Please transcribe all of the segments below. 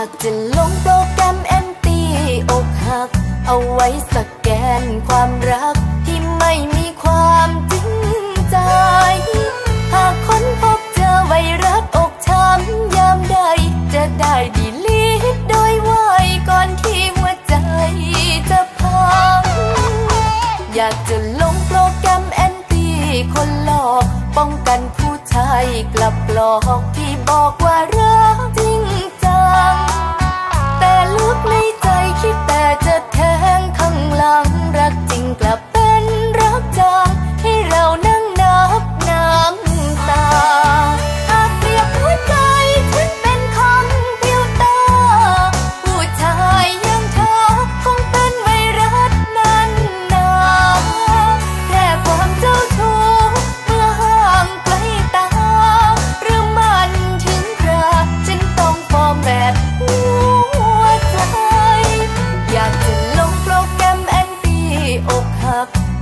ากจะลงโปรแกรมแอนตี้อกหัก เอาไว้สแกนความรักที่ไม่มีความจริงใจ หากค้นพบเจอไวรัสอกช้ำยามใด จะได้ดีลีทโดยไวก่อนที่หัวใจจะพัง อยากจะลงโปรแกรมแอนตี้คนหลอก ป้องกันผู้ชายกลับหลอกที่บอกว่ารัก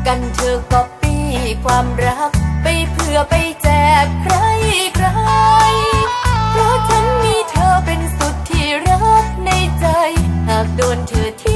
กันเธอก็ปี้ความรัก ไปเพื่อไปแจกใครใคร เพราะฉันมีเธอเป็นสุดที่รักในใจ หากโดนเธอที่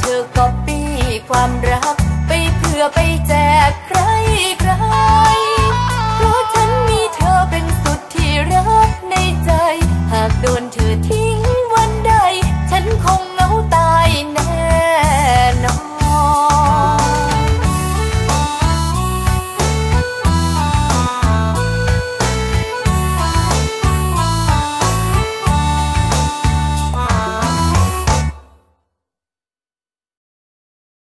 เธอก็ปีความรัก ไปเพื่อไป